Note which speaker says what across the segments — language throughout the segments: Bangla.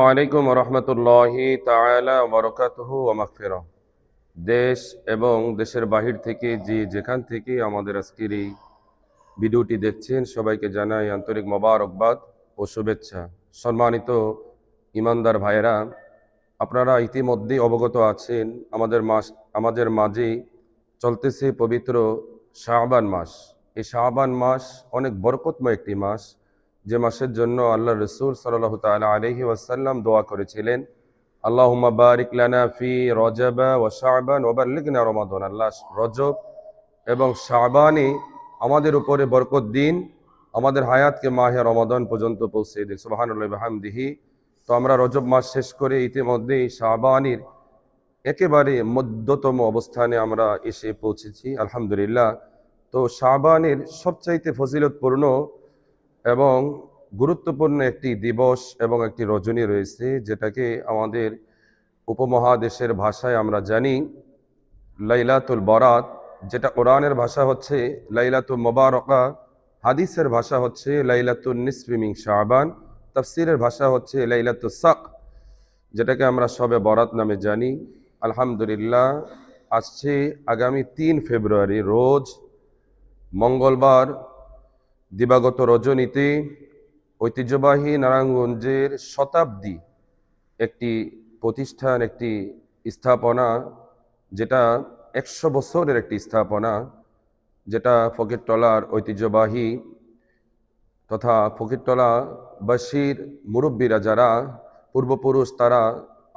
Speaker 1: আসসালামু আলাইকুম রহমতুল্লাহি তাআলা বরকাতুহু ওয়া মাগফিরাহ দেশ এবং দেশের বাহির থেকে যে যেখান থেকে আমাদের আজকের এই ভিডিওটি দেখছেন, সবাইকে জানাই আন্তরিক মোবারকবাদ ও শুভেচ্ছা। সম্মানিত ইমানদার ভাইয়েরা, আপনারা ইতিমধ্যেই অবগত আছেন, আমাদের মাস, আমাদের মাঝে চলতেছে পবিত্র শাহবান মাস। এই শাহবান মাস অনেক বরকতময় একটি মাস। যে মাসের জন্য আল্লাহ রসুল সাল্লাহ তালা আলহি ওয়াসাল্লাম দোয়া করেছিলেন, আল্লাহুম্মা বারিক ফি রজবা ওয়া শাবান ওয়া বাল্লিগনা রমাদান। আল্লাহ রজব এবং শাবানে আমাদের উপরে বরকত দিন, আমাদের হায়াতকে মাহে রমাদান পর্যন্ত পৌঁছে দিন। সুবহানাল্লাহি ওয়া তো আমরা রজব মাস শেষ করে ইতিমধ্যেই শাবানের একেবারে মধ্যতম অবস্থানে আমরা এসে পৌঁছেছি, আলহামদুলিল্লাহ। তো শাবানের সবচাইতে ফজিলতপূর্ণ এবং গুরুত্বপূর্ণ একটি দিবস এবং একটি রজনী রয়েছে, যেটাকে আমাদের উপমহাদেশের ভাষায় আমরা জানি লাইলাতুল বরাত, যেটা কোরআনের ভাষা হচ্ছে লাইলাতুল মোবারকা, হাদিসের ভাষা হচ্ছে লাইলাতুল নিসফিমিং শাহবান তাফসিরের ভাষা হচ্ছে লাইলাতুল সাক যেটাকে আমরা সবে বরাত নামে জানি। আলহামদুলিল্লাহ, আসছে আগামী তিন ফেব্রুয়ারি, রোজ মঙ্গলবার দিবাগত রজনীতে ঐতিহ্যবাহী নারায়ণগঞ্জের শতাব্দী একটি প্রতিষ্ঠান, একটি স্থাপনা, যেটা একশো বছরের একটি স্থাপনা, যেটা ফকিরতলার ঐতিহ্যবাহী তথা ফকিরতলাবাসীর মুরব্বীরা যারা পূর্বপুরুষ, তারা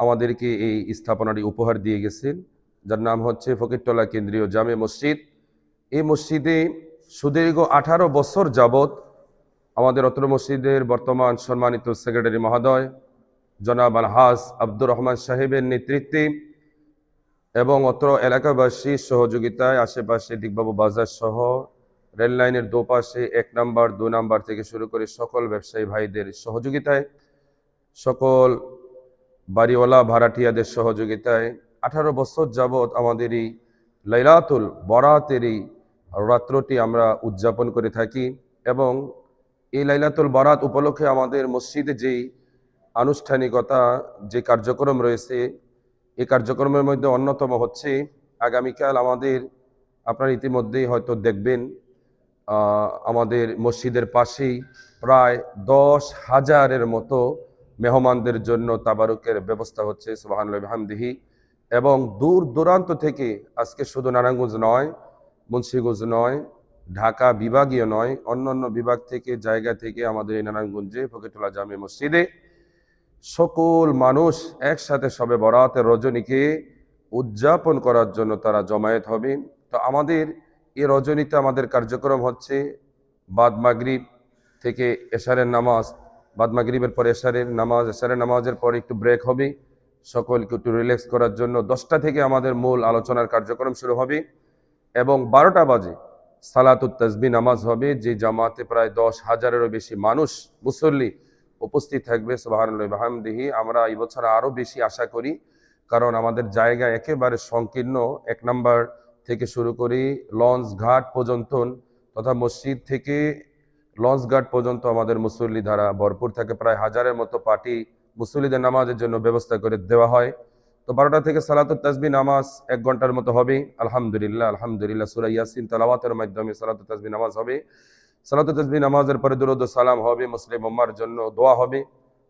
Speaker 1: আমাদেরকে এই স্থাপনাটি উপহার দিয়ে গেছেন। যার নাম হচ্ছে ফকিরতলা কেন্দ্রীয় জামে মসজিদ। এই মসজিদে সুদীর্ঘ আঠারো বছর যাবৎ আমাদের অত্র মসজিদের বর্তমান সম্মানিত সেক্রেটারি মহোদয়, জনাব আলহাস আব্দুর রহমান সাহেবের নেতৃত্বে এবং অত্র এলাকাবাসীর সহযোগিতায় আশেপাশে দিকবাবু বাজার সহ রেল লাইনের দোপাশে এক নাম্বার, দু নাম্বার থেকে শুরু করে সকল ব্যবসায়ী ভাইদের সহযোগিতায়, সকল বাড়িওয়ালা, ভাড়াটিয়াদের সহযোগিতায় আঠারো বছর যাবৎ আমাদের এই লাইলাতুল বরাতের এই রাত্রটি আমরা উদযাপন করে থাকি এবং এই লাইলাতুল বরাত উপলক্ষে আমাদের মসজিদে যেই আনুষ্ঠানিকতা, যে কার্যক্রম রয়েছে, এই কার্যক্রমের মধ্যে অন্যতম হচ্ছে আগামীকাল আমাদের, আপনারা ইতিমধ্যেই হয়তো দেখবেন আমাদের মসজিদের পাশেই প্রায় দশ হাজারের মতো মেহমানদের জন্য তাবারুকের ব্যবস্থা হচ্ছে, সুবাহানুল্লাহ হামদিহি এবং দূর দূরান্ত থেকে, আজকে শুধু নারায়ণগঞ্জ নয় মুন্সিগঞ্জ নয়, ঢাকা বিভাগীয় নয়, অন্যান্য বিভাগ থেকে, জায়গা থেকে আমাদের এই নারায়ণগঞ্জে ফকিরটোলা জামে মসজিদে সকল মানুষ একসাথে সবে বরাতের রজনীকে উদযাপন করার জন্য তারা জমায়েত হবে। তো আমাদের এ রজনীতে আমাদের কার্যক্রম হচ্ছে বাদ মাগরিব থেকে এশারের নামাজ, বাদ মাগরিবের পর এশারের নামাজ, এশারের নামাজের পর একটু ব্রেক হবে, সকলকে একটু রিল্যাক্স করার জন্য দশটা থেকে আমাদের মূল আলোচনার কার্যক্রম শুরু হবে। এবং বারোটা বাজে সালাতুত তাজবি নামাজ হবে। যে জামাতে প্রায় দশ হাজারেরও বেশি মানুষ মুসল্লি উপস্থিত থাকবে সুবাহানদিহি আমরা এই বছর আরও বেশি আশা করি, কারণ আমাদের জায়গা একেবারে সংকীর্ণ। এক নাম্বার থেকে শুরু করি, লঞ্চ ঘাট পর্যন্ত তথা মসজিদ থেকে লঞ্চ ঘাট পর্যন্ত আমাদের মুসল্লি ধারা ভরপুর থাকে। প্রায় হাজারের মতো পার্টি মুসল্লিদের নামাজের জন্য ব্যবস্থা করে দেওয়া হয়। তো বারোটা থেকে সালাতুত তাজবি নামাজ এক ঘণ্টার মতো হবে। আলহামদুলিল্লাহ আলহামদুলিল্লাহ, সুরা ইয়াসিন তালাওয়াতের মাধ্যমে সালাতুত তাজবি নামাজ হবে। সালাতুত তাজবি নামাজের পরে দুরুদ সালাম হবে, মুসলিম উম্মার জন্য দোয়া হবে।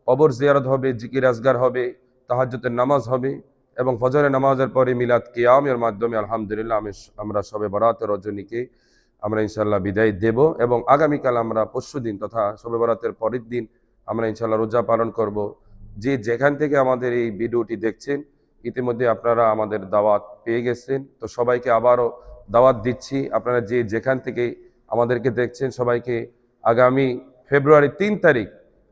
Speaker 1: কবর জিয়ারত হবে, জিকির আজগার হবে তাহাজ্জুতের নামাজ হবে এবং ফজরের নামাজের পরে মিলাদ কিয়ামের মাধ্যমে আলহামদুলিল্লাহ আমি আমরা সবে বরাতের রজনীকে আমরা ইনশাল্লাহ বিদায় দেব এবং আগামীকাল আমরা পরশু দিন তথা শবে বরাতের পরের দিন আমরা ইনশাল্লাহ রোজা পালন করব। যে যেখান থেকে আমাদের এই ভিডিওটি দেখছেন ইতিমধ্যে আপনারা আমাদের দাওয়াত পেয়ে গেছেন। তো সবাইকে আবারও দাওয়াত দিচ্ছি। আপনারা যে যেখান থেকে আমাদেরকে দেখছেন সবাইকে আগামী ফেব্রুয়ারি তিন তারিখ,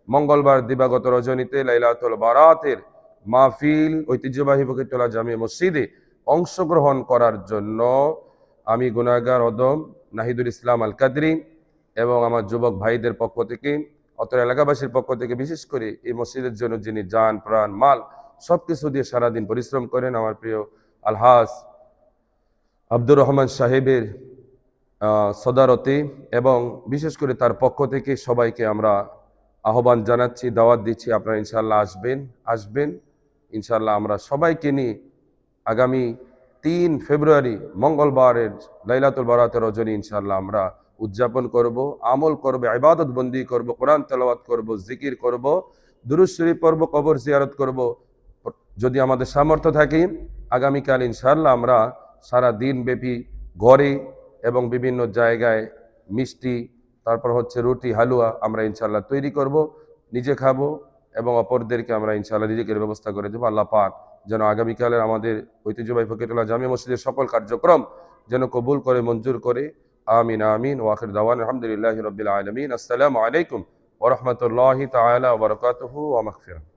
Speaker 1: মঙ্গলবার দিবাগত রজনীতে লাইলাতুল বারাতের মাহফিল, ঐতিহ্যবাহী ফকিরতলা জামিয়া মসজিদে অংশগ্রহণ করার জন্য আমি গুনাগার অদম নাহিদুল ইসলাম আল কাদরি এবং আমার যুবক ভাইদের পক্ষ থেকে অত এলাকাবাসীর পক্ষ থেকে বিশেষ করে এই মসজিদের জন্য যিনি যান, প্রাণ, মাল সব কিছু দিয়ে সারাদিন পরিশ্রম করেন আমার প্রিয় আলহাস আব্দুর রহমান সাহেবের সদারতে এবং বিশেষ করে তার পক্ষ থেকে সবাইকে আমরা আহ্বান জানাচ্ছি, দাওয়াত দিচ্ছি। আপনারা ইনশাল্লাহ আসবেন আসবেন। ইনশাল্লাহ আমরা সবাইকে নিয়ে আগামী তিন ফেব্রুয়ারি, মঙ্গলবারের লাইলাতুল বারাতের রজনী ইনশাল্লাহ আমরা উদযাপন করব, আমল করব ইবাদত বন্দি করব, কোরআন তেলাওয়াত করব, জিকির করব দুরুজ পর্ব কবর জিয়ারত করব যদি আমাদের সামর্থ্য থাকে, আগামীকাল ইনশাল্লাহ আমরা সারা দিন ব্যাপী ঘরে এবং বিভিন্ন জায়গায় মিষ্টি, তারপর হচ্ছে রুটি, হালুয়া আমরা ইনশাল্লাহ তৈরি করব, নিজে খাব এবং অপরদেরকে আমরা ইনশাল্লাহ নিজেকে ব্যবস্থা করে দেবো। আল্লাহ পাক যেন আগামীকালের আমাদের ঐতিহ্যবাহী ফকিরুল্লাহ জামি মসজিদের সকল কার্যক্রম যেন কবুল করে, মঞ্জুর করে। আমিন আমিন। ওয়াখির দাওয়ান, আলহামদুলিল্লাহ রবিল আলমিন। আসসালামু আলাইকুম ওরহমতুল্লাহ তালা মাগফিরাহ